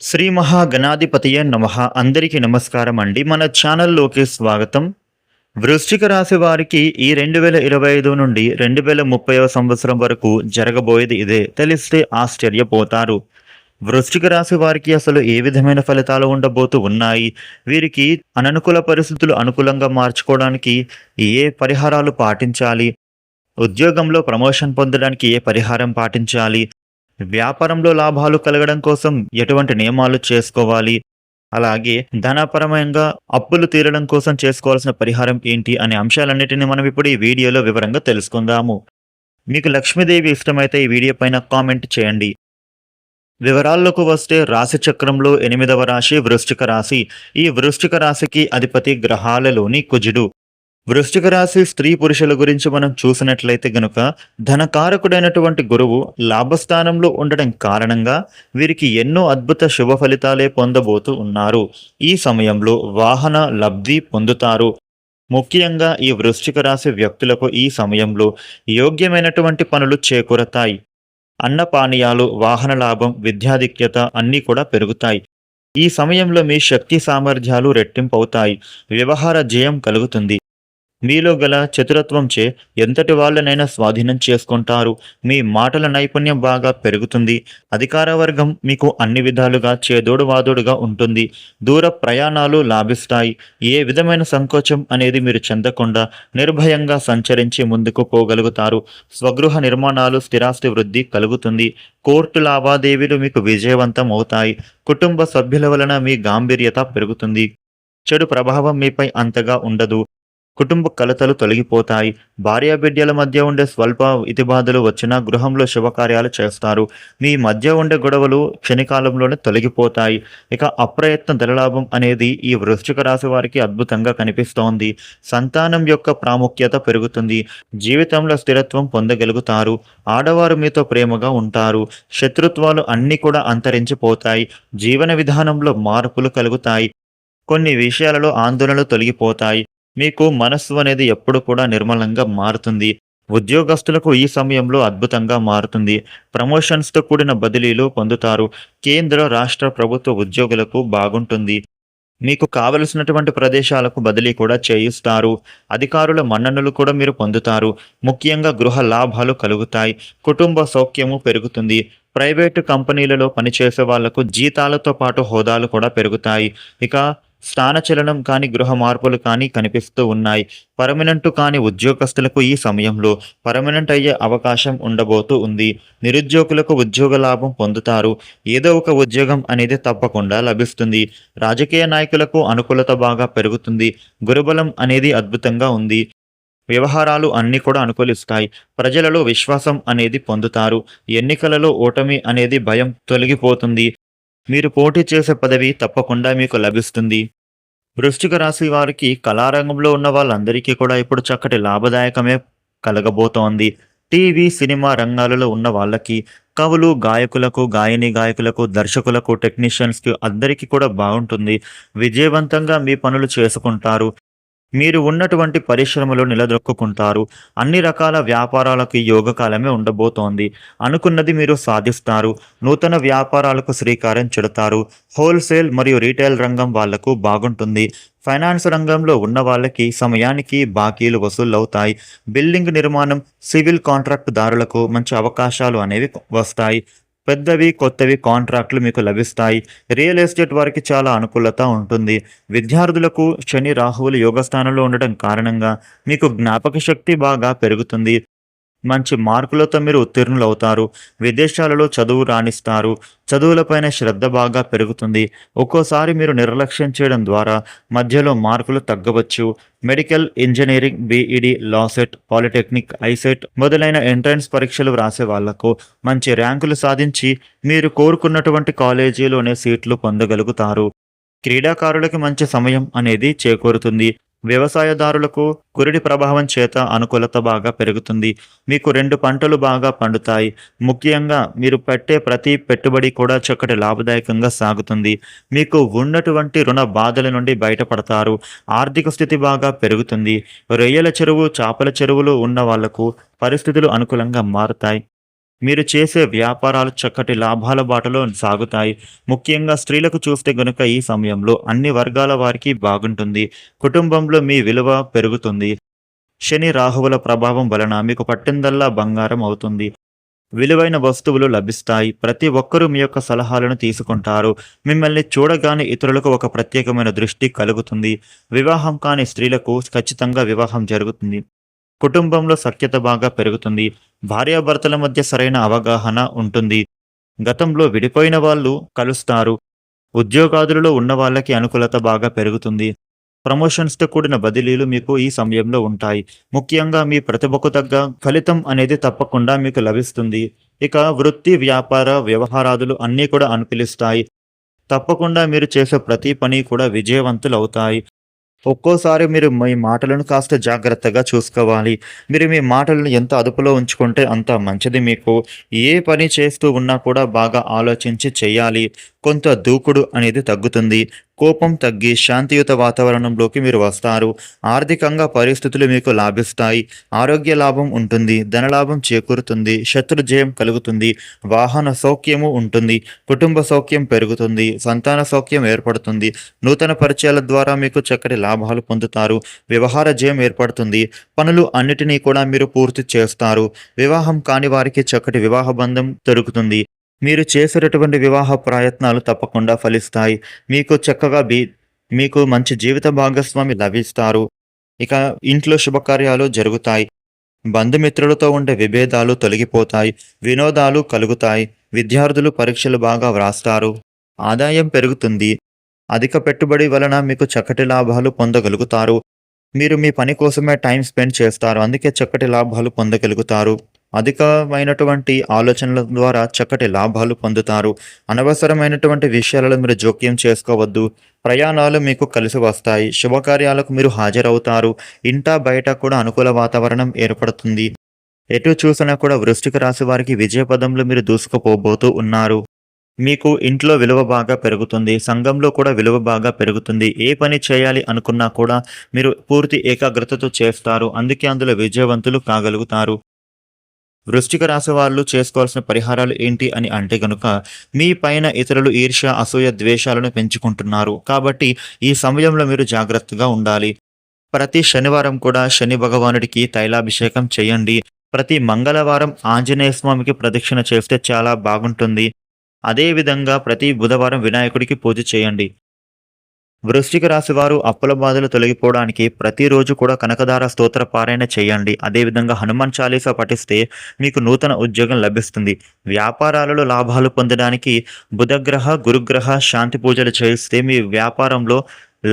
శ్రీ మహాగణాధిపతియ నమ. అందరికీ నమస్కారం అండి. మన ఛానల్లోకి స్వాగతం. వృశ్చిక రాశి వారికి ఈ రెండు వేల ఇరవై ఐదు నుండి రెండు వేల ముప్పైవ సంవత్సరం వరకు జరగబోయేది ఇదే. తెలిస్తే ఆశ్చర్యపోతారు. వృశ్చిక రాశి వారికి అసలు ఏ విధమైన ఫలితాలు ఉండబోతూ ఉన్నాయి? వీరికి అననుకూల పరిస్థితులు అనుకూలంగా మార్చుకోవడానికి ఏ పరిహారాలు పాటించాలి? ఉద్యోగంలో ప్రమోషన్ పొందడానికి ఏ పరిహారం పాటించాలి? వ్యాపారంలో లాభాలు కలగడం కోసం ఎటువంటి నియమాలు చేసుకోవాలి? అలాగే ధనపరమంగా అప్పులు తీరడం కోసం చేసుకోవాల్సిన పరిహారం ఏంటి అనే అంశాలన్నిటిని మనం ఇప్పుడు ఈ వీడియోలో వివరంగా తెలుసుకుందాము. మీకు లక్ష్మీదేవి ఇష్టమైతే ఈ వీడియో పైన కామెంట్ చేయండి. వివరాల్లోకి వస్తే రాశి చక్రంలో ఎనిమిదవ రాశి వృశ్చిక రాశి. ఈ వృశ్చిక రాశికి అధిపతి గ్రహాలలోని కుజుడు. వృశ్చిక రాశి స్త్రీ పురుషుల గురించి మనం చూసినట్లయితే గనుక ధనకారకుడైనటువంటి గురువు లాభస్థానంలో ఉండడం కారణంగా వీరికి ఎన్నో అద్భుత శుభ ఫలితాలే పొందబోతూ ఉన్నారు. ఈ సమయంలో వాహన లబ్ధి పొందుతారు. ముఖ్యంగా ఈ వృశ్చిక రాశి వ్యక్తులకు ఈ సమయంలో యోగ్యమైనటువంటి పనులు చేకూరతాయి. అన్నపానీయాలు వాహన లాభం విద్యాధిక్యత అన్నీ కూడా పెరుగుతాయి. ఈ సమయంలో మీ శక్తి సామర్థ్యాలు రెట్టింపవుతాయి. వ్యవహార జయం కలుగుతుంది. మీలో గల చతురత్వంచే ఎంతటి వాళ్ళనైనా స్వాధీనం చేసుకుంటారు. మీ మాటల నైపుణ్యం బాగా పెరుగుతుంది. అధికార వర్గం మీకు అన్ని విధాలుగా చేదోడు వాదోడుగా ఉంటుంది. దూర ప్రయాణాలు లాభిస్తాయి. ఏ విధమైన సంకోచం అనేది మీరు చెందకుండా నిర్భయంగా సంచరించి ముందుకు పోగలుగుతారు. స్వగృహ నిర్మాణాలు స్థిరాస్తి వృద్ధి కలుగుతుంది. కోర్టు లావాదేవీలు మీకు విజయవంతం అవుతాయి. కుటుంబ సభ్యుల వలన మీ గాంభీర్యత పెరుగుతుంది. చెడు ప్రభావం మీపై అంతగా ఉండదు. కుటుంబ కలతలు తొలగిపోతాయి. భార్యాబిడ్డల మధ్య ఉండే స్వల్ప ఇతిబాధలు వచ్చినా గృహంలో శుభకార్యాలు చేస్తారు. మీ మధ్య ఉండే గొడవలు క్షణికాలంలోనే తొలగిపోతాయి. ఇక అప్రయత్న ధనలాభం అనేది ఈ వృశ్చిక రాశి వారికి అద్భుతంగా కనిపిస్తోంది. సంతానం యొక్క ప్రాముఖ్యత పెరుగుతుంది. జీవితంలో స్థిరత్వం పొందగలుగుతారు. ఆడవారు మీతో ప్రేమగా ఉంటారు. శత్రుత్వాలు అన్నీ కూడా అంతరించిపోతాయి. జీవన విధానంలో మార్పులు కలుగుతాయి. కొన్ని విషయాలలో ఆందోళనలు తొలగిపోతాయి. మీకు మనస్సు అనేది ఎప్పుడు కూడా నిర్మలంగా మారుతుంది. ఉద్యోగస్తులకు ఈ సమయంలో అద్భుతంగా మారుతుంది. ప్రమోషన్స్తో కూడిన బదిలీలు పొందుతారు. కేంద్ర రాష్ట్ర ప్రభుత్వ ఉద్యోగులకు బాగుంటుంది. మీకు కావలసినటువంటి ప్రదేశాలకు బదిలీ కూడా చేయిస్తారు. అధికారుల మన్ననలు కూడా మీరు పొందుతారు. ముఖ్యంగా గృహ లాభాలు కలుగుతాయి. కుటుంబ సౌఖ్యము పెరుగుతుంది. ప్రైవేటు కంపెనీలలో పనిచేసే వాళ్ళకు జీతాలతో పాటు హోదాలు కూడా పెరుగుతాయి. ఇక స్థానచలనం కానీ గృహ మార్పులు కానీ కనిపిస్తూ ఉన్నాయి. పర్మనెంట్ కాని ఉద్యోగస్తులకు ఈ సమయంలో పర్మనెంట్ అయ్యే అవకాశం ఉండబోతూ ఉంది. నిరుద్యోగులకు ఉద్యోగ లాభం పొందుతారు. ఏదో ఒక ఉద్యోగం అనేది తప్పకుండా లభిస్తుంది. రాజకీయ నాయకులకు అనుకూలత బాగా పెరుగుతుంది. గురుబలం అనేది అద్భుతంగా ఉంది. వ్యవహారాలు అన్నీ కూడా అనుకూలిస్తాయి. ప్రజలలో విశ్వాసం అనేది పొందుతారు. ఎన్నికలలో ఓటమి అనేది భయం తొలగిపోతుంది. మీరు పోటీ చేసే పదవి తప్పకుండా మీకు లభిస్తుంది. వృశ్చిక రాశి వారికి కళారంగంలో ఉన్న వాళ్ళందరికీ కూడా ఇప్పుడు చక్కటి లాభదాయకమే కలగబోతోంది. టీవీ సినిమా రంగాలలో ఉన్న వాళ్ళకి కవులు గాయకులకు గాయని గాయకులకు దర్శకులకు టెక్నీషియన్స్కి అందరికీ కూడా బాగుంటుంది. విజయవంతంగా మీ పనులు చేసుకుంటారు. మీరు ఉన్నటువంటి పరిశ్రమలో నిలదొక్కుంటారు అన్ని రకాల వ్యాపారాలకు యోగకాలమే ఉండబోతోంది. అనుకున్నది మీరు సాధిస్తారు. నూతన వ్యాపారాలకు శ్రీకారం చుడతారు. హోల్సేల్ మరియు రీటైల్ రంగం వాళ్ళకు బాగుంటుంది. ఫైనాన్స్ రంగంలో ఉన్న వాళ్ళకి సమయానికి బాకీలు వసూలవుతాయి. బిల్డింగ్ నిర్మాణం సివిల్ కాంట్రాక్ట్ దారులకు మంచి అవకాశాలు అనేవి వస్తాయి. పెద్దవి కొత్తవి కాంట్రాక్టులు మీకు లభిస్తాయి. రియల్ ఎస్టేట్ వారికి చాలా అనుకూలత ఉంటుంది. విద్యార్థులకు శని రాహువులు యోగస్థానంలో ఉండటం కారణంగా మీకు జ్ఞాపక శక్తి బాగా పెరుగుతుంది. మంచి మార్కులతో మీరు ఉత్తీర్ణులు అవుతారు విదేశాలలో చదువు రాణిస్తారు. చదువులపైన శ్రద్ధ బాగా పెరుగుతుంది. ఒక్కోసారి మీరు నిర్లక్ష్యం చేయడం ద్వారా మధ్యలో మార్కులు తగ్గవచ్చు. Medical engineering BEd LAWCET polytechnic ICET మొదలైన ఎంట్రన్స్ పరీక్షలు వ్రాసే వాళ్ళకు మంచి ర్యాంకులు సాధించి మీరు కోరుకున్నటువంటి కాలేజీలోనే సీట్లు పొందగలుగుతారు. క్రీడాకారులకి మంచి సమయం అనేది చేకూరుతుంది. వ్యవసాయదారులకు కురిడి ప్రభావం చేత అనుకూలత బాగా పెరుగుతుంది. మీకు రెండు పంటలు బాగా పండుతాయి. ముఖ్యంగా మీరు పెట్టే ప్రతి పెట్టుబడి కూడా చక్కటి లాభదాయకంగా సాగుతుంది. మీకు ఉన్నటువంటి రుణ బాధల నుండి బయటపడతారు. ఆర్థిక స్థితి బాగా పెరుగుతుంది. రొయ్యల చెరువు చేపల చెరువులు ఉన్న వాళ్ళకు పరిస్థితులు అనుకూలంగా మారుతాయి. మీరు చేసే వ్యాపారాలు చక్కటి లాభాల బాటలో సాగుతాయి. ముఖ్యంగా స్త్రీలకు చూస్తే గనుక ఈ సమయంలో అన్ని వర్గాల వారికి బాగుంటుంది. కుటుంబంలో మీ విలువ పెరుగుతుంది. శని, రాహువుల ప్రభావం వలన మీకు పట్టిందల్లా బంగారం అవుతుంది. విలువైన వస్తువులు లభిస్తాయి. ప్రతి ఒక్కరూ మీ యొక్క సలహాలను తీసుకుంటారు. మిమ్మల్ని చూడగానే ఇతరులకు ఒక ప్రత్యేకమైన దృష్టి కలుగుతుంది. వివాహం కాని స్త్రీలకు ఖచ్చితంగా వివాహం జరుగుతుంది. కుటుంబంలో సఖ్యత బాగా పెరుగుతుంది. భార్యాభర్తల మధ్య సరైన అవగాహన ఉంటుంది. గతంలో విడిపోయిన వాళ్ళు కలుస్తారు. ఉద్యోగాదులలో ఉన్న వాళ్ళకి అనుకూలత బాగా పెరుగుతుంది. ప్రమోషన్స్‌తో కూడిన బదిలీలు మీకు ఈ సమయంలో ఉంటాయి. ముఖ్యంగా మీ ప్రతిభకు తగ్గ ఫలితం అనేది తప్పకుండా మీకు లభిస్తుంది. ఇక వృత్తి, వ్యాపార వ్యవహారాదులు అన్నీ కూడా అనుకూలిస్తాయి. తప్పకుండా మీరు చేసే ప్రతి పని కూడా విజయవంతులవుతాయి. ఒక్కోసారి మీరు మీ మాటలను కాస్త జాగ్రత్తగా చూసుకోవాలి. మీరు మీ మాటలను ఎంత అదుపులో ఉంచుకుంటే అంత మంచిది మీకు. ఏ పని చేస్తూ ఉన్నా కూడా బాగా ఆలోచించి చేయాలి కొంత దూకుడు అనేది తగ్గుతుంది. కోపం తగ్గి శాంతియుత వాతావరణంలోకి మీరు వస్తారు. ఆర్థికంగా పరిస్థితులు మీకు లాభిస్తాయి. ఆరోగ్య లాభం ఉంటుంది. ధనలాభం చేకూరుతుంది. శత్రు జయం కలుగుతుంది. వాహన సౌఖ్యము ఉంటుంది. కుటుంబ సౌఖ్యం పెరుగుతుంది. సంతాన సౌఖ్యం ఏర్పడుతుంది. నూతన పరిచయాల ద్వారా మీకు చక్కటి లాభాలు పొందుతారు. వ్యవహార జయం ఏర్పడుతుంది. పనులు అన్నిటినీ కూడా మీరు పూర్తి చేస్తారు. వివాహం కాని వారికి చక్కటి వివాహ బంధం దొరుకుతుంది. మీరు చేసేటటువంటి వివాహ ప్రయత్నాలు తప్పకుండా ఫలిస్తాయి. మీకు చక్కగా బి మీకు మంచి జీవిత భాగస్వామి లభిస్తారు. ఇక ఇంట్లో శుభకార్యాలు జరుగుతాయి. బంధుమిత్రులతో ఉండే విభేదాలు తొలగిపోతాయి. వినోదాలు కలుగుతాయి. విద్యార్థులు పరీక్షలు బాగా వ్రాస్తారు. ఆదాయం పెరుగుతుంది. అధిక పెట్టుబడి వలన మీకు చక్కటి లాభాలు పొందగలుగుతారు. మీరు మీ పని కోసమే టైం స్పెండ్ చేస్తారు. అందుకే చక్కటి లాభాలు పొందగలుగుతారు. అధికమైనటువంటి ఆలోచనల ద్వారా చక్కటి లాభాలు పొందుతారు. అనవసరమైనటువంటి విషయాలలో మీరు జోక్యం చేసుకోవద్దు. ప్రయాణాలు మీకు కలిసి వస్తాయి. శుభకార్యాలకు మీరు హాజరవుతారు. ఇంటా బయట కూడా అనుకూల వాతావరణం ఏర్పడుతుంది. ఎటు చూసినా కూడా వృష్టిక రాశి వారికి విజయపదంలో మీరు దూసుకుపోబోతూ ఉన్నారు. మీకు ఇంట్లో విలువ బాగా పెరుగుతుంది. సంఘంలో కూడా విలువ బాగా పెరుగుతుంది. ఏ పని చేయాలి అనుకున్నా కూడా మీరు పూర్తి ఏకాగ్రతతో చేస్తారు. అందుకే అందులో విజయవంతులు కాగలుగుతారు. వృష్టిక రాశి వాళ్ళు చేసుకోవాల్సిన పరిహారాలు ఏంటి అని అంటే గనుక మీ పైన ఇతరులు ఈర్ష్య, అసూయ, ద్వేషాలను పెంచుకుంటున్నారు. కాబట్టి ఈ సమయంలో మీరు జాగ్రత్తగా ఉండాలి. ప్రతి శనివారం కూడా శని భగవానుడికి తైలాభిషేకం చేయండి. ప్రతి మంగళవారం ఆంజనేయ స్వామికి ప్రదక్షిణ చేస్తే చాలా బాగుంటుంది. అదేవిధంగా ప్రతి బుధవారం వినాయకుడికి పూజ చేయండి. వృశ్చిక రాశి వారు అప్పుల బాధలు తొలగిపోవడానికి ప్రతిరోజు కూడా కనకదార స్తోత్ర పారాయణ చేయండి. అదేవిధంగా హనుమాన్ చాలీసా పఠిస్తే మీకు నూతన ఉద్యోగం లభిస్తుంది. వ్యాపారాలలో లాభాలు పొందడానికి బుధగ్రహ, గురుగ్రహ శాంతి పూజలు చేయిస్తే మీ వ్యాపారంలో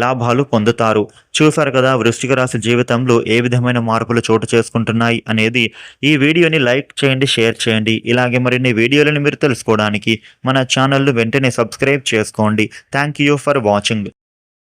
లాభాలు పొందుతారు. చూసారు కదా వృశ్చిక రాశి జీవితంలో ఏ విధమైన మార్పులు చోటు చేసుకుంటున్నాయి అనేది. ఈ వీడియోని లైక్ చేయండి, షేర్ చేయండి. ఇలాగే మరిన్ని వీడియోలను మీరు తెలుసుకోవడానికి మన ఛానల్‌ను వెంటనే సబ్స్క్రైబ్ చేసుకోండి. Thank you for watching.